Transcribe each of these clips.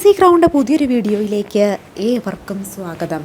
C crowned പുതിയൊരു വീഡിയോയിലേക്ക് ഏവർക്കും സ്വാഗതം.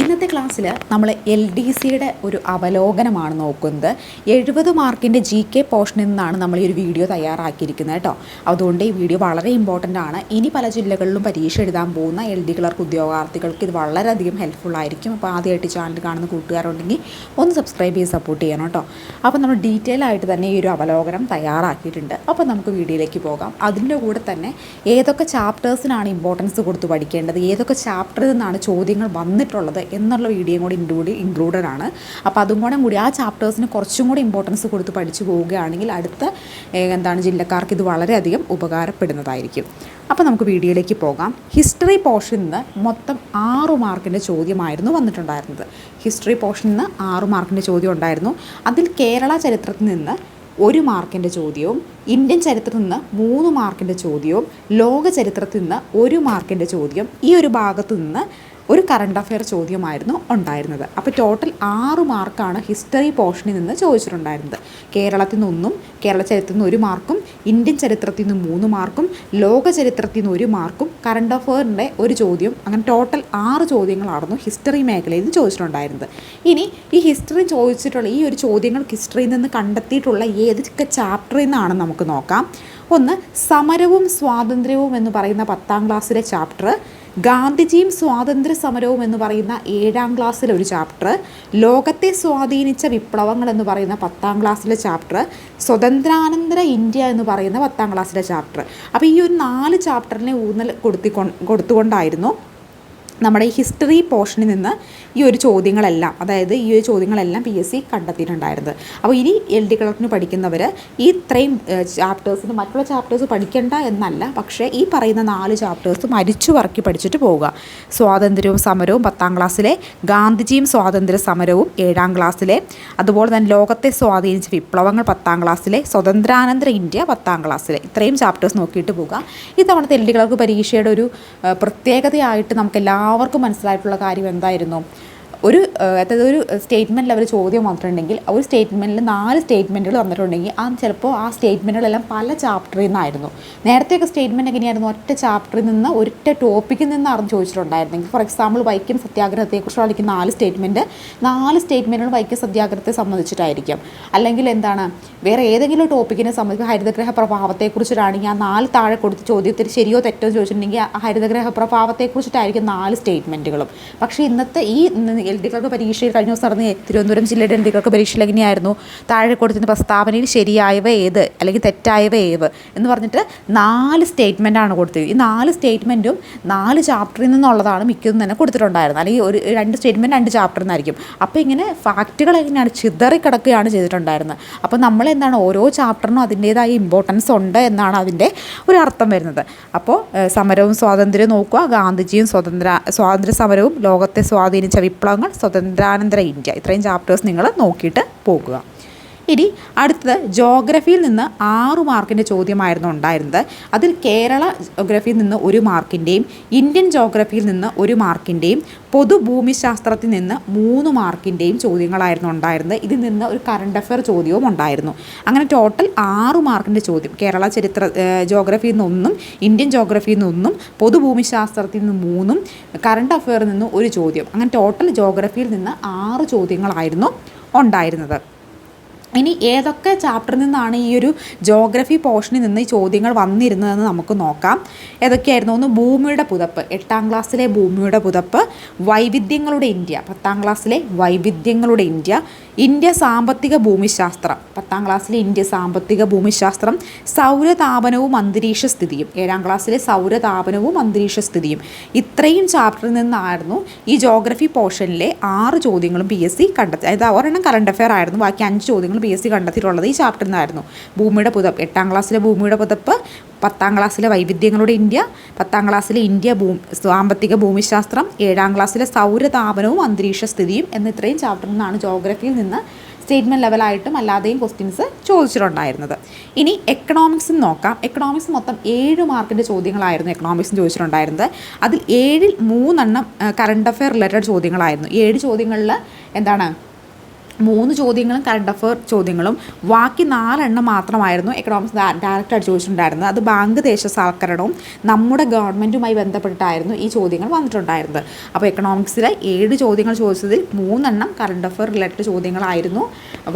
ഇന്നത്തെ ക്ലാസ്സിൽ നമ്മൾ എൽ ഡി സിയുടെ ഒരു അവലോകനമാണ് നോക്കുന്നത്. എഴുപത് മാർക്കിന്റെ ജി കെ പോർഷനിൽ നിന്നാണ് നമ്മൾ ഈ ഒരു വീഡിയോ തയ്യാറാക്കിയിരിക്കുന്നത് കേട്ടോ. അതുകൊണ്ട് ഈ വീഡിയോ വളരെ ഇമ്പോർട്ടന്റ് ആണ്. ഇനി പല ജില്ലകളിലും പരീക്ഷ എഴുതാൻ പോകുന്ന എൽ ഡി ക്ലർക്ക് ഉദ്യോഗാർത്ഥികൾക്ക് ഇത് വളരെയധികം ഹെൽപ്ഫുൾ ആയിരിക്കും. അപ്പോൾ ആദ്യമായിട്ട് ചാനൽ കാണുന്ന കൂട്ടുകാരുണ്ടെങ്കിൽ ഒന്ന് സബ്സ്ക്രൈബ് ചെയ്ത് സപ്പോർട്ട് ചെയ്യണം കേട്ടോ. അപ്പോൾ നമ്മൾ ഡീറ്റെയിൽ ആയിട്ട് തന്നെ ഈ ഒരു അവലോകനം തയ്യാറാക്കിയിട്ടുണ്ട്. അപ്പോൾ നമുക്ക് വീഡിയോയിലേക്ക് പോകാം. അതിന്റെ കൂടെ തന്നെ ഏതൊക്കെ ചാപ്റ്റേഴ്സിനാണ് ഇമ്പോർട്ടൻസ് കൊടുത്ത് പഠിക്കേണ്ടത് ഏതൊക്കെ ചാപ്റ്ററിൽ നിന്നാണ് ചോദ്യങ്ങൾ വന്നിട്ടുള്ളത് എന്നുള്ള വീഡിയോയും കൂടി ഇൻക്ലൂഡ് ഇൻക്ലൂഡഡ് ആണ്. അപ്പോൾ അതും കൂടെ കൂടി ആ ചാപ്റ്റേഴ്സിന് കുറച്ചും കൂടി ഇമ്പോർട്ടൻസ് കൊടുത്ത് പഠിച്ചു പോവുകയാണെങ്കിൽ അടുത്ത എന്താണ് ജില്ലക്കാർക്ക് ഇത് വളരെയധികം ഉപകാരപ്പെടുന്നതായിരിക്കും. അപ്പോൾ നമുക്ക് വീഡിയോയിലേക്ക് പോകാം. ഹിസ്റ്ററി പോർഷനിൽ നിന്ന് മൊത്തം ആറു മാർക്കിന്റെ ചോദ്യമായിരുന്നു വന്നിട്ടുണ്ടായിരുന്നത്. ഹിസ്റ്ററി പോർഷനിൽ നിന്ന് ആറു മാർക്കിന്റെ ചോദ്യം ഉണ്ടായിരുന്നു. അതിൽ കേരള ചരിത്രത്തിൽ നിന്ന് ഒരു മാർക്കിന്റെ ചോദ്യവും ഇന്ത്യൻ ചരിത്രത്തിൽ നിന്ന് മൂന്ന് മാർക്കിന്റെ ചോദ്യവും ലോക ചരിത്രത്തിൽ നിന്ന് ഒരു മാർക്കിന്റെ ചോദ്യം ഈ ഒരു ഭാഗത്തു നിന്ന് ഒരു കറണ്ട് അഫെയർ ചോദ്യമായിരുന്നു ഉണ്ടായിരുന്നത്. അപ്പോൾ ടോട്ടൽ ആറ് മാർക്കാണ് ഹിസ്റ്ററി പോർഷനിൽ നിന്ന് ചോദിച്ചിട്ടുണ്ടായിരുന്നത്. കേരളത്തിൽ നിന്നൊന്നും കേരള ചരിത്രത്തിൽ നിന്ന് ഒരു മാർക്കും ഇന്ത്യൻ ചരിത്രത്തിൽ നിന്ന് മൂന്ന് മാർക്കും ലോക ചരിത്രത്തിൽ നിന്ന് ഒരു മാർക്കും കറണ്ട് അഫെയറിന്റെ ഒരു ചോദ്യം അങ്ങനെ ടോട്ടൽ ആറ് ചോദ്യങ്ങളായിരുന്നു ഹിസ്റ്ററി മേഖലയിൽ നിന്ന് ചോദിച്ചിട്ടുണ്ടായിരുന്നത്. ഇനി ഈ ഹിസ്റ്ററി ചോദിച്ചിട്ടുള്ള ഈ ഒരു ചോദ്യങ്ങൾ ഹിസ്റ്ററിയിൽ നിന്ന് കണ്ടെത്തിയിട്ടുള്ള ഏതൊക്കെ ചാപ്റ്ററിൽ നിന്നാണ് നമുക്ക് നോക്കാം. ഒന്ന് സമരവും സ്വാതന്ത്ര്യവും എന്ന് പറയുന്ന പത്താം ക്ലാസ്സിലെ ചാപ്റ്റർ ഗാന്ധിജിയും സ്വാതന്ത്ര്യ സമരവും എന്ന് പറയുന്ന ഏഴാം ക്ലാസ്സിലെ ഒരു ചാപ്റ്റർ ലോകത്തെ സ്വാധീനിച്ച വിപ്ലവങ്ങൾ എന്ന് പറയുന്ന പത്താം ക്ലാസ്സിലെ ചാപ്റ്റർ സ്വതന്ത്രാനന്തര ഇന്ത്യ എന്ന് പറയുന്ന പത്താം ക്ലാസ്സിലെ ചാപ്റ്റർ അപ്പോൾ ഈ ഒരു നാല് ചാപ്റ്ററിനെ ഊന്നൽ കൊടുത്തിക്കൊ കൊടുത്തുകൊണ്ടായിരുന്നു നമ്മുടെ ഈ ഹിസ്റ്ററി പോർഷനിൽ നിന്ന് ഈ ഒരു ചോദ്യങ്ങളെല്ലാം അതായത് ഈ ഒരു ചോദ്യങ്ങളെല്ലാം പി എസ് സി കണ്ടെത്തിയിട്ടുണ്ടായിരുന്നത്. അപ്പോൾ ഇനി എൽ ഡി ക്ലർക്കിന് പഠിക്കുന്നവർ ഈ ഇത്രയും ചാപ്റ്റേഴ്സിന് മറ്റുള്ള ചാപ്റ്റേഴ്സ് പഠിക്കേണ്ട എന്നല്ല പക്ഷേ ഈ പറയുന്ന നാല് ചാപ്റ്റേഴ്സ് മരിച്ചു വർക്കി പഠിച്ചിട്ട് പോവുക. സ്വാതന്ത്ര്യവും സമരവും പത്താം ക്ലാസ്സിലെ ഗാന്ധിജിയും സ്വാതന്ത്ര്യ സമരവും ഏഴാം ക്ലാസ്സിലെ അതുപോലെ തന്നെ ലോകത്തെ സ്വാധീനിച്ച വിപ്ലവങ്ങൾ പത്താം ക്ലാസ്സിലെ സ്വതന്ത്രാനന്തര ഇന്ത്യ പത്താം ക്ലാസ്സിലെ ഇത്രയും ചാപ്റ്റേഴ്സ് നോക്കിയിട്ട് പോവുക. ഇത്തവണത്തെ എൽ ഡി ക്ലർക്ക് പരീക്ഷയുടെ ഒരു പ്രത്യേകതയായിട്ട് നമുക്ക് എല്ലാവർക്കും മനസ്സിലായിട്ടുള്ള കാര്യം എന്തായിരുന്നു? ഒരു അതായത് ഒരു സ്റ്റേറ്റ്മെന്റിൽ അവർ ചോദ്യം വന്നിട്ടുണ്ടെങ്കിൽ ആ ഒരു സ്റ്റേറ്റ്മെന്റിൽ നാല് സ്റ്റേറ്റ്മെന്റുകൾ വന്നിട്ടുണ്ടെങ്കിൽ ആ ചിലപ്പോൾ ആ സ്റ്റേറ്റ്മെന്റുകളെല്ലാം പല ചാപ്റ്ററിൽ നിന്നായിരുന്നു. നേരത്തെയൊക്കെ സ്റ്റേറ്റ്മെന്റ് എങ്ങനെയായിരുന്നു? ഒറ്റ ചാപ്റ്ററിൽ നിന്ന് ഒറ്റ ടോപ്പിക്കിൽ നിന്ന് അറിഞ്ഞ് ചോദിച്ചിട്ടുണ്ടായിരുന്നെങ്കിൽ ഫോർ എക്സാമ്പിൾ വൈക്കം സത്യാഗ്രഹത്തെക്കുറിച്ചുള്ള പഠിക്കുന്ന നാല് സ്റ്റേറ്റ്മെന്റ് നാല് സ്റ്റേറ്റ്മെന്റുകൾ വൈക്കം സത്യാഗ്രഹത്തെ സംബന്ധിച്ചിട്ടായിരിക്കും. അല്ലെങ്കിൽ എന്താണ്? വേറെ ഏതെങ്കിലും ടോപ്പിക്കിനെ സംബന്ധിച്ച് ഹരിതഗ്രഹ പ്രഭാവത്തെക്കുറിച്ചിട്ടാണെങ്കിൽ ആ നാല് താഴെ കൊടുത്ത് ചോദ്യത്തിൽ ശരിയോ തെറ്റോ ചോദിച്ചിട്ടുണ്ടെങ്കിൽ ആ ഹരിതഗ്രഹ പ്രഭാവത്തെക്കുറിച്ചിട്ടായിരിക്കും നാല് സ്റ്റേറ്റ്മെന്റുകളും പക്ഷേ ഇന്നത്തെ ഈ എൽ ഡി ക്ലർക്ക് പരീക്ഷയിൽ കഴിഞ്ഞ ദിവസം നടന്ന തിരുവനന്തപുരം ജില്ലയുടെ എൽ ഡി ക്ലർക്ക് പരീക്ഷയിൽ എങ്ങനെയായിരുന്നു താഴെ കൊടുത്തിരുന്ന പ്രസ്താവനയിൽ ശരിയായവ ഏത്? അല്ലെങ്കിൽ തെറ്റായവ ഏവ് എന്ന് പറഞ്ഞിട്ട് നാല് സ്റ്റേറ്റ്മെന്റാണ് കൊടുത്തത് ഈ നാല് സ്റ്റേറ്റ്മെന്റും നാല് ചാപ്റ്ററിൽ നിന്നുള്ളതാണ് മിക്കതും തന്നെ കൊടുത്തിട്ടുണ്ടായിരുന്നത്. അല്ലെങ്കിൽ ഒരു രണ്ട് സ്റ്റേറ്റ്മെന്റ് രണ്ട് ചാപ്റ്ററിൽ നിന്നായിരിക്കും അപ്പോൾ ഇങ്ങനെ ഫാക്റ്റുകൾ എങ്ങനെയാണ് ചിതറിക്കിടക്കുകയാണ് ചെയ്തിട്ടുണ്ടായിരുന്നത്. അപ്പോൾ നമ്മൾ എന്താണ് ഓരോ ചാപ്റ്ററിനും അതിന്റേതായ ഇമ്പോർട്ടൻസ് ഉണ്ട് എന്നാണ് അതിന്റെ ഒരു അർത്ഥം വരുന്നത്. അപ്പോൾ സമരവും സ്വാതന്ത്ര്യവും നോക്കുക. ഗാന്ധിജിയും സ്വതന്ത്ര സ്വാതന്ത്ര്യ സമരവും ലോകത്തെ സ്വാധീനിച്ച വിപ്ലവങ്ങൾ സ്വതന്ത്രാനന്തര ഇന്ത്യ. ഇത്രയും ചാപ്റ്റേഴ്സ് നിങ്ങൾ നോക്കിയിട്ട് പോകുക. ഇനി അടുത്തത് ജോഗ്രഫിയിൽ നിന്ന് ആറ് മാർക്കിന്റെ ചോദ്യമായിരുന്നു ഉണ്ടായിരുന്നത്. അതിൽ കേരള ജോഗ്രഫിയിൽ നിന്ന് ഒരു മാർക്കിന്റെയും ഇന്ത്യൻ ജോഗ്രഫിയിൽ നിന്ന് ഒരു മാർക്കിന്റെയും പൊതുഭൂമിശാസ്ത്രത്തിൽ നിന്ന് മൂന്ന് മാർക്കിന്റെയും ചോദ്യങ്ങളായിരുന്നു ഉണ്ടായിരുന്നത്. ഇതിൽ നിന്ന് ഒരു കറണ്ട് അഫെയർ ചോദ്യവും ഉണ്ടായിരുന്നു. അങ്ങനെ ടോട്ടൽ ആറ് മാർക്കിന്റെ ചോദ്യം കേരള ചരിത്ര ജോഗ്രഫിയിൽ നിന്നൊന്നും ഇന്ത്യൻ ജോഗ്രഫിയിൽ നിന്നൊന്നും പൊതുഭൂമിശാസ്ത്രത്തിൽ നിന്ന് മൂന്നും കറണ്ട് അഫെയറിൽ നിന്ന് ഒരു ചോദ്യം. അങ്ങനെ ടോട്ടൽ ജോഗ്രഫിയിൽ നിന്ന് ആറ് ചോദ്യങ്ങളായിരുന്നു ഉണ്ടായിരുന്നത്. ഇനി ഏതൊക്കെ ചാപ്റ്ററിൽ നിന്നാണ് ഈ ഒരു ജോഗ്രഫി പോർഷനിൽ നിന്ന് ഈ ചോദ്യങ്ങൾ വന്നിരുന്നതെന്ന് നമുക്ക് നോക്കാം. ഏതൊക്കെയായിരുന്നു? ഒന്ന് ഭൂമിയുടെ പുതപ്പ് എട്ടാം ക്ലാസ്സിലെ ഭൂമിയുടെ പുതപ്പ് വൈവിധ്യങ്ങളുടെ ഇന്ത്യ പത്താം ക്ലാസ്സിലെ വൈവിധ്യങ്ങളുടെ ഇന്ത്യ ഇന്ത്യ സാമ്പത്തിക ഭൂമിശാസ്ത്രം. പത്താം ക്ലാസ്സിലെ ഇന്ത്യ സാമ്പത്തിക ഭൂമിശാസ്ത്രം സൗരതാപനവും അന്തരീക്ഷ സ്ഥിതിയും. ഏഴാം ക്ലാസ്സിലെ സൗരതാപനവും അന്തരീക്ഷ സ്ഥിതിയും. ഇത്രയും ചാപ്റ്ററിൽ നിന്നായിരുന്നു ഈ ജോഗ്രഫി പോർഷനിലെ ആറ് ചോദ്യങ്ങളും പി എസ് സി കണ്ടെത്തി അതായത് ഒരെണ്ണം കറണ്ട് അഫെയർ ആയിരുന്നു ബാക്കി അഞ്ച് ചോദ്യങ്ങൾ പി എസ് സി കണ്ടെത്തിയിട്ടുള്ളത് ഈ ചാപ്റ്ററിൽ നിന്നായിരുന്നു. ഭൂമിയുടെ പുതപ്പ് എട്ടാം ക്ലാസ്സിലെ ഭൂമിയുടെ പുതപ്പ് പത്താം ക്ലാസ്സിലെ വൈവിധ്യങ്ങളുടെ ഇന്ത്യ പത്താം ക്ലാസ്സിലെ ഇന്ത്യ ഭൂ സാമ്പത്തിക ഭൂമിശാസ്ത്രം ഏഴാം ക്ലാസ്സിലെ സൗരതാപനവും അന്തരീക്ഷ സ്ഥിതിയും എന്ന ഇത്രയും ചാപ്റ്ററിൽ നിന്നാണ് ജോഗ്രഫിയിൽ നിന്ന് സ്റ്റേറ്റ്മെന്റ് ലെവലായിട്ടും അല്ലാതെയും ക്വസ്റ്റ്യൻസ് ചോദിച്ചിട്ടുണ്ടായിരുന്നത്. ഇനി എക്കണോമിക്സ് നോക്കാം. എക്കണോമിക്സ് മൊത്തം ഏഴ് മാർക്കിന്റെ ചോദ്യങ്ങളായിരുന്നു എക്കണോമിക്സ് ചോദിച്ചിട്ടുണ്ടായിരുന്നത്. അതിൽ ഏഴിൽ മൂന്നെണ്ണം കറണ്ട് അഫെയർ റിലേറ്റഡ് ചോദ്യങ്ങളായിരുന്നു. ഏഴ് ചോദ്യങ്ങളിൽ എന്താണ്? മൂന്ന് ചോദ്യങ്ങളും കറണ്ട് അഫയർ ചോദ്യങ്ങളും. ബാക്കി നാലെണ്ണം മാത്രമായിരുന്നു എക്കണോമിക്സ് ഡയറക്റ്റായിട്ട് ചോദിച്ചിട്ടുണ്ടായിരുന്നത്. അത് ബാങ്ക് ദേശസാൽക്കരണവും നമ്മുടെ ഗവൺമെന്റുമായി ബന്ധപ്പെട്ടിട്ടായിരുന്നു ഈ ചോദ്യങ്ങൾ വന്നിട്ടുണ്ടായിരുന്നത്. അപ്പോൾ എക്കണോമിക്സിലെ ഏഴ് ചോദ്യങ്ങൾ ചോദിച്ചതിൽ മൂന്നെണ്ണം കറണ്ട് അഫയർ റിലേറ്റഡ് ചോദ്യങ്ങളായിരുന്നു.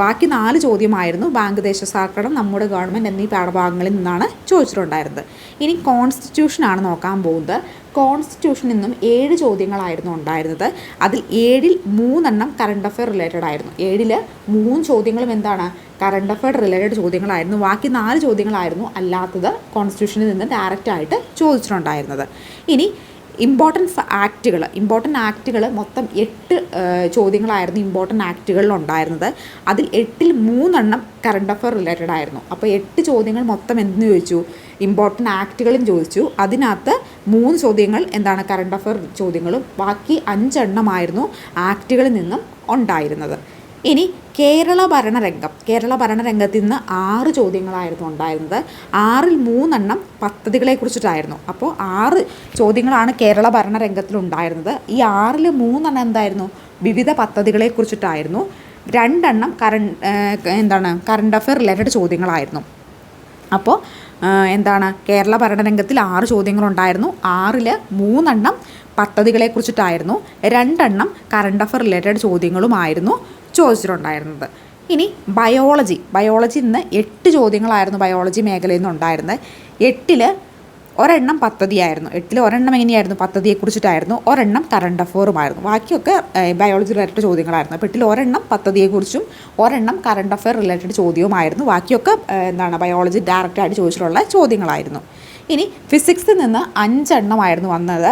ബാക്കി നാല് ചോദ്യമായിരുന്നു ബാങ്ക് ദേശസാൽക്കരണം നമ്മുടെ ഗവൺമെന്റ് എന്നീ പാഠഭാഗങ്ങളിൽ നിന്നാണ് ചോദിച്ചിട്ടുണ്ടായിരുന്നത്. ഇനി കോൺസ്റ്റിറ്റ്യൂഷനാണ് നോക്കാൻ പോകുന്നത്. കോൺസ്റ്റിറ്റ്യൂഷനിൽ നിന്നും ഏഴ് ചോദ്യങ്ങളായിരുന്നു ഉണ്ടായിരുന്നത്. അതിൽ ഏഴിൽ മൂന്നെണ്ണം കറണ്ട് അഫെയർ റിലേറ്റഡ് ആയിരുന്നു. ഏഴിൽ മൂന്ന് ചോദ്യങ്ങളും എന്താണ്? കറണ്ട് അഫെയർ റിലേറ്റഡ് ചോദ്യങ്ങളായിരുന്നു. ബാക്കി നാല് ചോദ്യങ്ങളായിരുന്നു അല്ലാത്തത് കോൺസ്റ്റിറ്റ്യൂഷനിൽ നിന്ന് ഡയറക്റ്റായിട്ട് ചോദിച്ചിട്ടുണ്ടായിരുന്നത്. ഇനി ഇമ്പോർട്ടന്റ് ആക്റ്റുകൾ ഇമ്പോർട്ടന്റ് ആക്റ്റുകൾ മൊത്തം എട്ട് ചോദ്യങ്ങളായിരുന്നു ഇമ്പോർട്ടന്റ് ആക്റ്റുകളിൽ ഉണ്ടായിരുന്നത് അതിൽ എട്ടിൽ മൂന്നെണ്ണം കറണ്ട് അഫയർ റിലേറ്റഡ് ആയിരുന്നു. അപ്പോൾ എട്ട് ചോദ്യങ്ങൾ മൊത്തം എന്തെന്ന് ചോദിച്ചു? ഇമ്പോർട്ടന്റ് ആക്റ്റുകളും ചോദിച്ചു. അതിനകത്ത് മൂന്ന് ചോദ്യങ്ങൾ എന്താണ് കറണ്ട് അഫയർ ചോദ്യങ്ങളും ബാക്കി അഞ്ചെണ്ണമായിരുന്നു ആക്റ്റുകളിൽ നിന്നും ഉണ്ടായിരുന്നത്. ഇനി കേരള ഭരണരംഗം. കേരള ഭരണരംഗത്ത് നിന്ന് ആറ് ചോദ്യങ്ങളായിരുന്നു ഉണ്ടായിരുന്നത്. ആറിൽ മൂന്നെണ്ണം പദ്ധതികളെ കുറിച്ചിട്ടായിരുന്നു. അപ്പോൾ ആറ് ചോദ്യങ്ങളാണ് കേരള ഭരണരംഗത്തിൽ ഉണ്ടായിരുന്നത്. ഈ ആറിൽ മൂന്നെണ്ണം എന്തായിരുന്നു? വിവിധ പദ്ധതികളെ കുറിച്ചിട്ടായിരുന്നു. രണ്ടെണ്ണം കറണ്ട് എന്താണ് കറണ്ട് അഫെയർ റിലേറ്റഡ് ചോദ്യങ്ങളായിരുന്നു. അപ്പോൾ എന്താണ് കേരള ഭരണരംഗത്തിൽ ആറ് ചോദ്യങ്ങളുണ്ടായിരുന്നു. ആറിൽ മൂന്നെണ്ണം പദ്ധതികളെ കുറിച്ചിട്ടായിരുന്നു. രണ്ടെണ്ണം കറണ്ട് അഫെയർ റിലേറ്റഡ് ചോദ്യങ്ങളുമായിരുന്നു. ചോദിച്ചിട്ടുണ്ടായിരുന്നത്. ഇനി ബയോളജി ബയോളജി ഇന്ന് എട്ട് ചോദ്യങ്ങളായിരുന്നു ബയോളജി മേഖലയിൽ നിന്ന് ഉണ്ടായിരുന്നത് എട്ടിൽ ഒരെണ്ണം പദ്ധതിയായിരുന്നു. എട്ടിൽ ഒരെണ്ണം എങ്ങനെയായിരുന്നു പദ്ധതിയെക്കുറിച്ചിട്ടായിരുന്നു. ഒരെണ്ണം കറണ്ട് അഫെയറുമായിരുന്നു ബാക്കിയൊക്കെ ബയോളജി റിലേറ്റഡ് ചോദ്യങ്ങളായിരുന്നു. അപ്പോൾ എട്ടിൽ ഒരെണ്ണം പദ്ധതിയെക്കുറിച്ചും ഒരെണ്ണം കറണ്ട് അഫെയർ റിലേറ്റഡ് ചോദ്യവുമായിരുന്നു. ബാക്കിയൊക്കെ എന്താണ് ബയോളജി ഡയറക്റ്റായിട്ട് ചോദിച്ചിട്ടുള്ള ചോദ്യങ്ങളായിരുന്നു. ഇനി ഫിസിക്സിൽ നിന്ന് അഞ്ചെണ്ണമായിരുന്നു വന്നത്.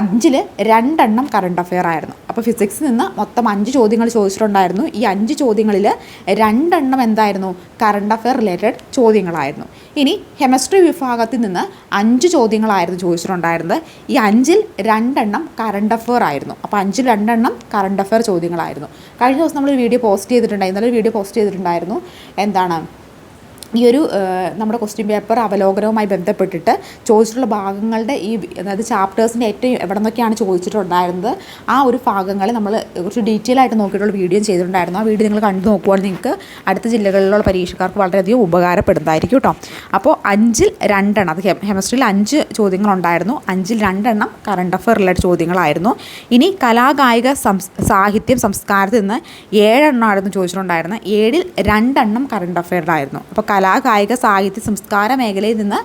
അഞ്ചിൽ രണ്ടെണ്ണം കറണ്ട് അഫെയർ ആയിരുന്നു. അപ്പോൾ ഫിസിക്സിൽ നിന്ന് മൊത്തം അഞ്ച് ചോദ്യങ്ങൾ ചോദിച്ചിട്ടുണ്ടായിരുന്നു. ഈ അഞ്ച് ചോദ്യങ്ങളിൽ രണ്ടെണ്ണം എന്തായിരുന്നു? കറണ്ട് അഫെയർ റിലേറ്റഡ് ചോദ്യങ്ങളായിരുന്നു. ഇനി കെമിസ്ട്രി വിഭാഗത്തിൽ നിന്ന് അഞ്ച് ചോദ്യങ്ങളായിരുന്നു ചോദിച്ചിട്ടുണ്ടായിരുന്നത്. ഈ അഞ്ചിൽ രണ്ടെണ്ണം കറണ്ട് അഫെയർ ആയിരുന്നു. അപ്പോൾ അഞ്ചിൽ രണ്ടെണ്ണം കറണ്ട് അഫെയർ ചോദ്യങ്ങളായിരുന്നു. കഴിഞ്ഞ ദിവസം നമ്മൾ വീഡിയോ പോസ്റ്റ് ചെയ്തിട്ടുണ്ടായിരുന്നു ഇന്നലെ വീഡിയോ പോസ്റ്റ് ചെയ്തിട്ടുണ്ടായിരുന്നു. എന്താണ്? ഈ ഒരു നമ്മുടെ ക്വസ്റ്റ്യൻ പേപ്പർ അവലോകനവുമായി ബന്ധപ്പെട്ടിട്ട് ചോദിച്ചിട്ടുള്ള ഭാഗങ്ങളുടെ ഈ അതായത് ചാപ്റ്റേഴ്സിന്റെ ഏറ്റവും എവിടെ നിന്നൊക്കെയാണ് ചോദിച്ചിട്ടുണ്ടായിരുന്നത് ആ ഒരു ഭാഗങ്ങൾ നമ്മൾ കുറച്ച് ഡീറ്റെയിൽ ആയിട്ട് നോക്കിയിട്ടുള്ള വീഡിയോ ചെയ്തിട്ടുണ്ടായിരുന്നു. ആ വീഡിയോ നിങ്ങൾ കണ്ടു നോക്കുവാണെങ്കിൽ നിങ്ങൾക്ക് അടുത്ത ജില്ലകളിലുള്ള പരീക്ഷക്കാർക്ക് വളരെയധികം ഉപകാരപ്പെടുന്നതായിരിക്കും കേട്ടോ അപ്പോൾ അഞ്ചിൽ രണ്ടെണ്ണം അത് കെമിസ്ട്രിയിൽ അഞ്ച് ചോദ്യങ്ങളുണ്ടായിരുന്നു. അഞ്ചിൽ രണ്ടെണ്ണം കറണ്ട് അഫയർ റിലേറ്റഡ് ചോദ്യങ്ങളായിരുന്നു. ഇനി കലാകായിക സാഹിത്യം സംസ്കാരത്തിൽ നിന്ന് ഏഴെണ്ണമായിരുന്നു ചോദിച്ചിട്ടുണ്ടായിരുന്നത്. ഏഴിൽ രണ്ടെണ്ണം കറണ്ട് അഫെയറിലായിരുന്നു അപ്പോൾ കലാ കായിക സാഹിത്യ സംസ്കാര മേഖലയിൽ നിന്ന്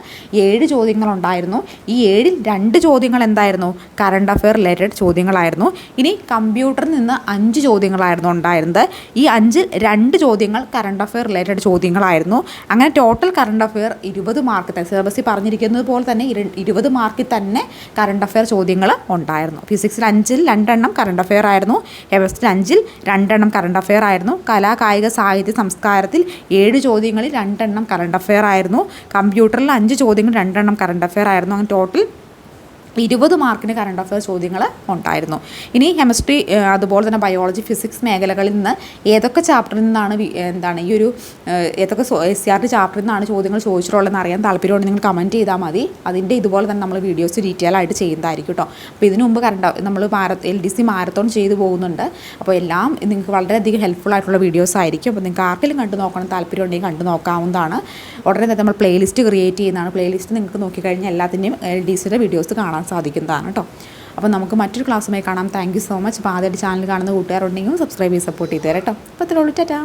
ഏഴ് ചോദ്യങ്ങളുണ്ടായിരുന്നു. ഈ ഏഴിൽ രണ്ട് ചോദ്യങ്ങൾ എന്തായിരുന്നു? കറണ്ട് അഫെയർ റിലേറ്റഡ് ചോദ്യങ്ങളായിരുന്നു. ഇനി കമ്പ്യൂട്ടറിൽ നിന്ന് അഞ്ച് ചോദ്യങ്ങളായിരുന്നു ഉണ്ടായിരുന്നത്. ഈ അഞ്ചിൽ രണ്ട് ചോദ്യങ്ങൾ കറണ്ട് അഫെയർ റിലേറ്റഡ് ചോദ്യങ്ങളായിരുന്നു. അങ്ങനെ ടോട്ടൽ കറണ്ട് അഫെയർ ഇരുപത് മാർക്ക് തന്നെ സിലബസിൽ പറഞ്ഞിരിക്കുന്നത് പോലെ തന്നെ ഇരുപത് മാർക്കിൽ തന്നെ കറണ്ട് അഫെയർ ചോദ്യങ്ങൾ ഉണ്ടായിരുന്നു. ഫിസിക്സിൽ അഞ്ചിൽ രണ്ടെണ്ണം കറണ്ട് അഫെയർ ആയിരുന്നു. കെമിസ്ട്രി അഞ്ചിൽ രണ്ടെണ്ണം കറണ്ട് അഫെയർ ആയിരുന്നു. കലാ കായിക സാഹിത്യ സംസ്കാരത്തിൽ ഏഴ് ചോദ്യങ്ങളിൽ രണ്ടെണ്ണം രണ്ടെണ്ണം കറണ്ട് അഫെയർ ആയിരുന്നു. കമ്പ്യൂട്ടറിൽ അഞ്ച് ചോദ്യങ്ങൾ രണ്ടെണ്ണം കറണ്ട് അഫെയർ ആയിരുന്നു. അങ്ങനെ ടോട്ടൽ ഇരുപത് മാർക്കിന് കറണ്ട് അഫയർ ചോദ്യങ്ങൾ ഉണ്ടായിരുന്നു. ഇനി കെമിസ്ട്രി അതുപോലെ തന്നെ ബയോളജി ഫിസിക്സ് മേഖലകളിൽ നിന്ന് ഏതൊക്കെ ചാപ്റ്ററിൽ നിന്നാണ് എന്താണ് ഈ ഒരു ഏതൊക്കെ എസ് സി ആർ ടി ചാപ്റ്ററിൽ നിന്നാണ് ചോദ്യങ്ങൾ ചോദിച്ചിട്ടുള്ളതെന്ന് അറിയാൻ താല്പര്യമുണ്ടെങ്കിൽ നിങ്ങൾ കമന്റ് ചെയ്താൽ മതി. അതിന്റെ ഇതുപോലെ തന്നെ നമ്മൾ വീഡിയോസ് ഡീറ്റെയിൽ ആയിട്ട് ചെയ്യുന്നതായിരിക്കും കേട്ടോ അപ്പോൾ ഇതിനു മുമ്പ് കറണ്ട് നമ്മൾ മാരത്ത് എൽ ഡി സി മാരത്തോൺ ചെയ്തു പോകുന്നുണ്ട്. അപ്പോൾ എല്ലാം നിങ്ങൾക്ക് വളരെയധികം ഹെൽപ്ഫുൾ ആയിട്ടുള്ള വീഡിയോസ് ആയിരിക്കും. അപ്പോൾ നിങ്ങൾക്ക് ആർക്കെങ്കിലും കണ്ടു നോക്കണം താല്പര്യം ഉണ്ടെങ്കിൽ കണ്ടു നോക്കാവുന്നതാണ്. ഉടനെ തന്നെ നമ്മൾ പ്ലേലിസ്റ്റ് ക്രിയേറ്റ് ചെയ്യുന്നതാണ്. പ്ലേലിസ്റ്റ് നിങ്ങൾക്ക് നോക്കിക്കഴിഞ്ഞാൽ എല്ലാത്തിന്റെയും എൽ ഡി സിയുടെ വീഡിയോസ് കാണാൻ സാധിക്കുന്നതാണ് കേട്ടോ അപ്പോൾ നമുക്ക് മറ്റൊരു ക്ലാസ്സുമായി കാണാം. താങ്ക് യു സോ മച്ച് അപ്പോൾ ആദ്യമായിട്ട് ചാനൽ കാണുന്ന കൂട്ടുകാരുണ്ടെങ്കിലും സബ്സ്ക്രൈബ് ചെയ്ത് സപ്പോർട്ട് ചെയ്ത് തരാം കേട്ടോ അപ്പോൾ അത്രേ ഉള്ളൂ. ടാറ്റാ.